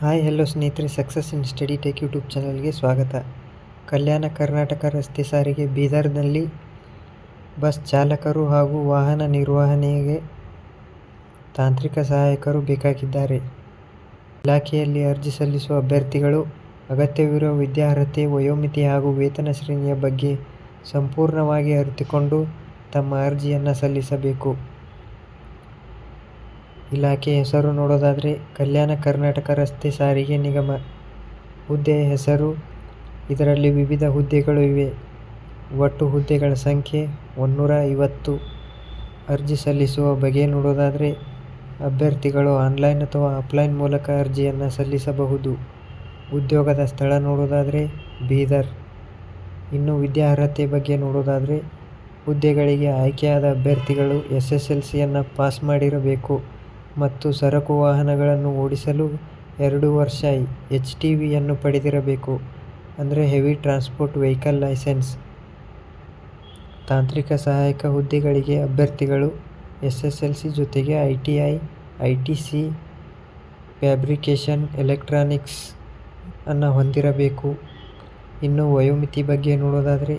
Hi hello ಸ್ನೇಹಿತರೆ. Success in study take YouTube ಚಾನಲ್ಗೆ ಸ್ವಾಗತ. ಕಲ್ಯಾಣ ಕರ್ನಾಟಕ ರಸ್ತೆ ಸಾರಿಗೆ ಬೀದರ್ನಲ್ಲಿ ಬಸ್ ಚಾಲಕರು ಹಾಗೂ ವಾಹನ ನಿರ್ವಹಣೆಗೆ ತಾಂತ್ರಿಕ ಸಹಾಯಕರು ಬೇಕಾಗಿದ್ದಾರೆ. ಇಲಾಖೆಯಲ್ಲಿ ಅರ್ಜಿ ಸಲ್ಲಿಸುವ ಅಭ್ಯರ್ಥಿಗಳು, ಅಗತ್ಯವಿರುವ ವಿದ್ಯಾರ್ಹತೆ, ವಯೋಮಿತಿ ಹಾಗೂ ವೇತನ ಶ್ರೇಣಿಯ ಬಗ್ಗೆ ಸಂಪೂರ್ಣವಾಗಿ ಅರಿತುಕೊಂಡು ತಮ್ಮ ಅರ್ಜಿಯನ್ನು ಸಲ್ಲಿಸಬೇಕು. ಇಲಾಖೆ ಹೆಸರು ನೋಡೋದಾದರೆ ಕಲ್ಯಾಣ ಕರ್ನಾಟಕ ರಸ್ತೆ ಸಾರಿಗೆ ನಿಗಮ. ಹುದ್ದೆಯ ಹೆಸರು, ಇದರಲ್ಲಿ ವಿವಿಧ ಹುದ್ದೆಗಳು ಇವೆ. ಒಟ್ಟು ಹುದ್ದೆಗಳ ಸಂಖ್ಯೆ ಒನ್ನೂರ ಐವತ್ತು. ಅರ್ಜಿ ಸಲ್ಲಿಸುವ ಬಗೆ ನೋಡೋದಾದರೆ ಅಭ್ಯರ್ಥಿಗಳು ಆನ್ಲೈನ್ ಅಥವಾ ಆಫ್ಲೈನ್ ಮೂಲಕ ಅರ್ಜಿಯನ್ನು ಸಲ್ಲಿಸಬಹುದು. ಉದ್ಯೋಗದ ಸ್ಥಳ ನೋಡೋದಾದರೆ ಬೀದರ್. ಇನ್ನು ವಿದ್ಯಾರ್ಹತೆ ಬಗ್ಗೆ ನೋಡೋದಾದರೆ ಹುದ್ದೆಗಳಿಗೆ ಆಯ್ಕೆಯಾದ ಅಭ್ಯರ್ಥಿಗಳು ಎಸ್ ಎಸ್ ಎಲ್ ಸಿಯನ್ನು ಪಾಸ್ ಮಾಡಿರಬೇಕು. ಮತ್ತು ಸರಕು ವಾಹನಗಳನ್ನು ಓಡಿಸಲು ಎರಡು ವರ್ಷ ಎಚ್ ಟಿ ವಿಯನ್ನು ಪಡೆದಿರಬೇಕು ಅಂದರೆ ಹೆವಿ ಟ್ರಾನ್ಸ್ಪೋರ್ಟ್ ವೆಹಿಕಲ್ ಲೈಸೆನ್ಸ್. ತಾಂತ್ರಿಕ ಸಹಾಯಕ ಹುದ್ದೆಗಳಿಗೆ ಅಭ್ಯರ್ಥಿಗಳು ಎಸ್ ಎಸ್ ಎಲ್ ಸಿ ಜೊತೆಗೆ I T I I T C fabrication electronics ಅನ್ನು ಹೊಂದಿರಬೇಕು. ಇನ್ನು ವಯೋಮಿತಿ ಬಗ್ಗೆ ನೋಡೋದಾದರೆ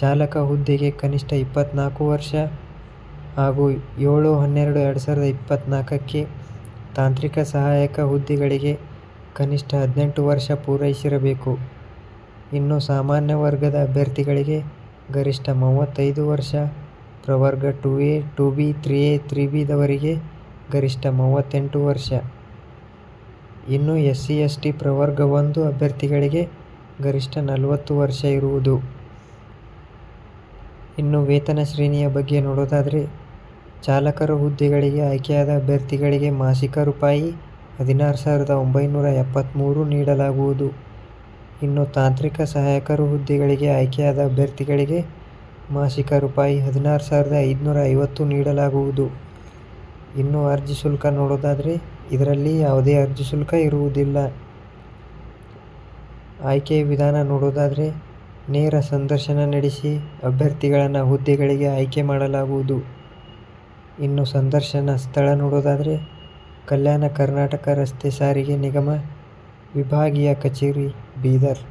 ಚಾಲಕ ಹುದ್ದೆಗೆ ಕನಿಷ್ಠ ಇಪ್ಪತ್ತ್ನಾಲ್ಕು ವರ್ಷ ಹಾಗೂ ಏಳು ಹನ್ನೆರಡು ಎರಡು ಸಾವಿರದ ಇಪ್ಪತ್ತ್ನಾಲ್ಕಕ್ಕೆ ತಾಂತ್ರಿಕ ಸಹಾಯಕ ಹುದ್ದೆಗಳಿಗೆ ಕನಿಷ್ಠ ಹದಿನೆಂಟು ವರ್ಷ ಪೂರೈಸಿರಬೇಕು. ಇನ್ನು ಸಾಮಾನ್ಯ ವರ್ಗದ ಅಭ್ಯರ್ಥಿಗಳಿಗೆ ಗರಿಷ್ಠ ಮೂವತ್ತೈದು ವರ್ಷ, ಪ್ರವರ್ಗ two A, two B, three A, three ಬಿದವರಿಗೆ ಗರಿಷ್ಠ ಮೂವತ್ತೆಂಟು ವರ್ಷ. ಇನ್ನು ಎಸ್ ಸಿ ಎಸ್ ಟಿ ಪ್ರವರ್ಗ ಒಂದು ಅಭ್ಯರ್ಥಿಗಳಿಗೆ ಗರಿಷ್ಠ ನಲವತ್ತು ವರ್ಷ ಇರುವುದು. ಇನ್ನು ವೇತನ ಶ್ರೇಣಿಯ ಬಗ್ಗೆ ನೋಡೋದಾದರೆ ಚಾಲಕರ ಹುದ್ದೆಗಳಿಗೆ ಆಯ್ಕೆಯಾದ ಅಭ್ಯರ್ಥಿಗಳಿಗೆ ಮಾಸಿಕ ರೂಪಾಯಿ ಹದಿನಾರು ಸಾವಿರದ ಒಂಬೈನೂರ ಎಪ್ಪತ್ತ್ಮೂರು ನೀಡಲಾಗುವುದು. ಇನ್ನು ತಾಂತ್ರಿಕ ಸಹಾಯಕರು ಹುದ್ದೆಗಳಿಗೆ ಆಯ್ಕೆಯಾದ ಅಭ್ಯರ್ಥಿಗಳಿಗೆ ಮಾಸಿಕ ರೂಪಾಯಿ ಹದಿನಾರು ಸಾವಿರದ ಐದುನೂರ ಐವತ್ತು ನೀಡಲಾಗುವುದು. ಇನ್ನು ಅರ್ಜಿ ಶುಲ್ಕ ನೋಡೋದಾದರೆ ಇದರಲ್ಲಿ ಯಾವುದೇ ಅರ್ಜಿ ಶುಲ್ಕ ಇರುವುದಿಲ್ಲ. ಆಯ್ಕೆಯ ವಿಧಾನ ನೋಡೋದಾದರೆ ನೇರ ಸಂದರ್ಶನ ನಡೆಸಿ ಅಭ್ಯರ್ಥಿಗಳನ್ನು ಹುದ್ದೆಗಳಿಗೆ ಆಯ್ಕೆ ಮಾಡಲಾಗುವುದು. ಇನ್ನು ಸಂದರ್ಶನ ಸ್ಥಳ ನೋಡೋದಾದರೆ ಕಲ್ಯಾಣ ಕರ್ನಾಟಕ ರಸ್ತೆ ಸಾರಿಗೆ ನಿಗಮ, ವಿಭಾಗೀಯ ಕಚೇರಿ, ಬೀದರ್.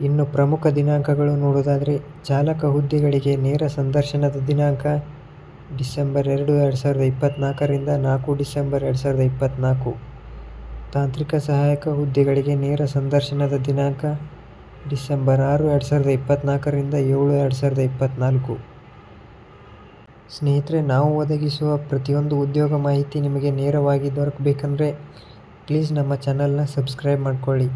ಇನ್ನು ಪ್ರಮುಖ ದಿನಾಂಕಗಳು ನೋಡೋದಾದರೆ ಚಾಲಕ ಹುದ್ದೆಗಳಿಗೆ ನೇರ ಸಂದರ್ಶನದ ದಿನಾಂಕ ಡಿಸೆಂಬರ್ ಎರಡು ಎರಡು ಸಾವಿರದ ಇಪ್ಪತ್ತ್ನಾಲ್ಕರಿಂದ ನಾಲ್ಕು ಡಿಸೆಂಬರ್ ಎರಡು ಸಾವಿರದ ಇಪ್ಪತ್ತ್ನಾಲ್ಕು ತಾಂತ್ರಿಕ ಸಹಾಯಕ ಹುದ್ದೆಗಳಿಗೆ ನೇರ ಸಂದರ್ಶನದ ದಿನಾಂಕ ಡಿಸೆಂಬರ್ ಆರು ಎರಡು ಸಾವಿರದ ಇಪ್ಪತ್ತ್ನಾಲ್ಕರಿಂದ ಏಳು ಎರಡು ಸಾವಿರದ ಇಪ್ಪತ್ತ್ನಾಲ್ಕು ಸ್ನೇಹಿತರೆ, ನಾವು ಒದಗಿಸುವ ಪ್ರತಿಯೊಂದು ಉದ್ಯೋಗ ಮಾಹಿತಿ ನಿಮಗೆ ನೇರವಾಗಿ ದೊರಕಬೇಕಂದ್ರೆ, ಪ್ಲೀಸ್ ನಮ್ಮ ಚಾನಲ್ನ ಸಬ್ಸ್ಕ್ರೈಬ್ ಮಾಡ್ಕೊಳ್ಳಿ.